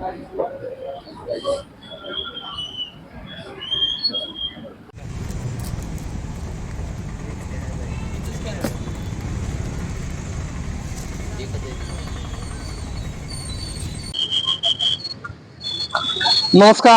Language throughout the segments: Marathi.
नमस्कार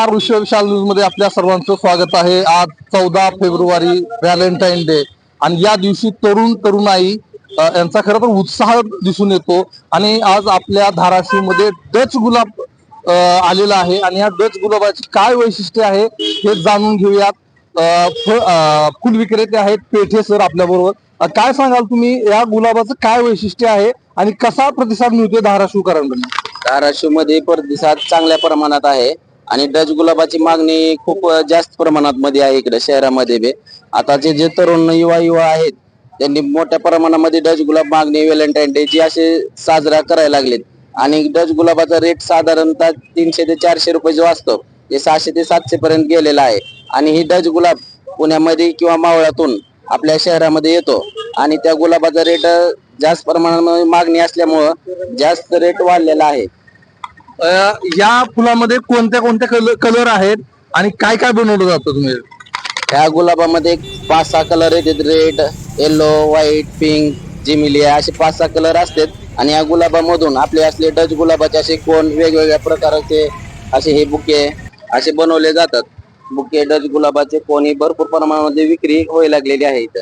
विश्व विशाल न्यूजमध्ये आपल्या सर्वांचं स्वागत आहे. आज चौदा फेब्रुवारी व्हॅलेंटाईन डे. आणि या दिवशी तरुण तरुणाई यांचा खरं तर उत्साह दिसून येतो. आणि आज आपल्या धाराशिवमध्ये डच गुलाब आलेला आहे. आणि या डच गुलाबाची काय वैशिष्ट्य आहे हे जाणून घेऊयात. फुल विक्रेते आहेत पेठे सर आपल्या बरोबर काय सांगाल तुम्ही? या गुलाबाचं काय वैशिष्ट्य आहे आणि कसा प्रतिसाद मिळतोय धाराशिवकरांकडून? धाराशिवमध्ये प्रतिसाद चांगल्या प्रमाणात आहे आणि डच गुलाबाची मागणी खूप जास्त प्रमाणात मध्ये आहे इकडे शहरामध्ये आताचे जे तरुण युवा युवा आहेत त्यांनी मोठ्या प्रमाणामध्ये डच गुलाब मागणी व्हॅलेंटाईन डे जी असे साजरा करायला लागलेत आणि डच गुलाबाचा रेट साधारणतः तीनशे ते चारशे रुपये जो असतो ते सहाशे ते सातशे पर्यंत गेलेला आहे. आणि ही डच गुलाब पुण्यामध्ये किंवा मावळातून आपल्या शहरामध्ये येतो. आणि त्या गुलाबाचा रेट जास्त प्रमाणामध्ये मागणी असल्यामुळं जास्त रेट वाढलेला आहे. अ, या फुलामध्ये कोणत्या कोणत्या कलर कलर आहेत आणि काय काय बनवलं जातं तुम्ही? ह्या गुलाबामध्ये पाच सहा कलर येतात. रेड येलो व्हाईट पिंक जिमिलिया असे पाच सहा कलर असतात. आणि या गुलाबामधून आपले असले डच गुलाबाचे असे कोण वेगवेगळ्या प्रकारचे असे हे बुके असे बनवले जातात. बुके डच गुलाबाचे कोणी भरपूर प्रमाणामध्ये विक्री व्हायला लागलेली आहे इथं.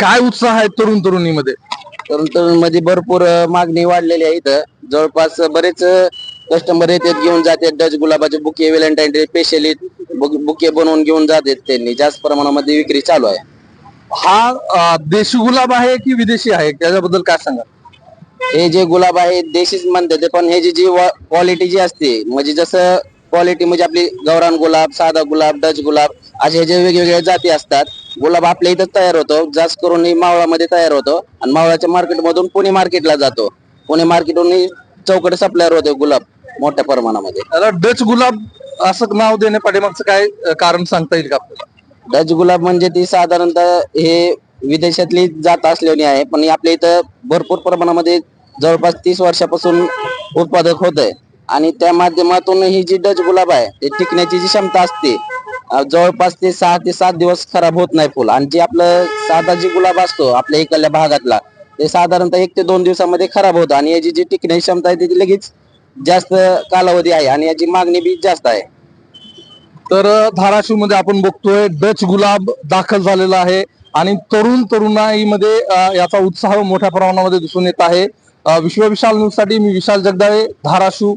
काय उत्साह आहे तरुण तरुणीमध्ये? तरुण तरुणमध्ये भरपूर मागणी वाढलेली आहे इथं. जवळपास बरेच कस्टमर येतात घेऊन जातात डच गुलाबाचे bouquet Valentine day specially bouquet बनवून घेऊन जातात त्यांनी. जास्त प्रमाणामध्ये विक्री चालू आहे. हा देशी गुलाब आहे की विदेशी आहे? त्याच्याबद्दल काय सांगा हे जे गुलाब आहे देशीच म्हणतात ते, पण ह्याची जी क्वालिटी जी असते म्हणजे जसं क्वालिटी म्हणजे आपली गौरान गुलाब साधा गुलाब डच गुलाब असे ह्याचे वेगवेगळ्या जाती असतात गुलाब आपल्या इथं तयार होतो जास्त करून हे मावळामध्ये तयार होतो आणि मावळाच्या मार्केटमधून पुणे मार्केटला जातो. पुणे मार्केटहून चौकडे सप्लायर होते गुलाब मोठ्या प्रमाणामध्ये. डच गुलाब असं नाव देण्या पाठीमागचं काय कारण सांगता येईल का आपल्याला? डच गुलाब म्हणजे ती साधारणतः हे विदेशातली जात असलेली आहे पण आपल्या इथं भरपूर प्रमाणामध्ये जवळपास तीस वर्षापासून उत्पादक होत आहे आणि त्या माध्यमातून ही जी डच गुलाब आहे ते टिकण्याची जी क्षमता असते जवळपास ते सहा ते सात दिवस खराब होत नाही फुल. आणि जे आपलं साधा जी गुलाब असतो आपल्या इकडल्या भागातला ते साधारणतः एक ते दोन दिवसामध्ये खराब होतं. आणि याची जी टिकण्याची क्षमता आहे ती लगेच जास्त कालावधी आहे. आणि याची मागणी बी जास्त आहे. तर धाराशिवमध्ये आपण बघतोय डच गुलाब दाखल झालेला आहे आणि तरुण तरुणाईमध्ये याचा उत्साह मोठ्या प्रमाणामध्ये दिसून येत आहे. विश्वविशाल न्यूजसाठी न्यूजसाठी मी विशाल जगदाळे धाराशिव.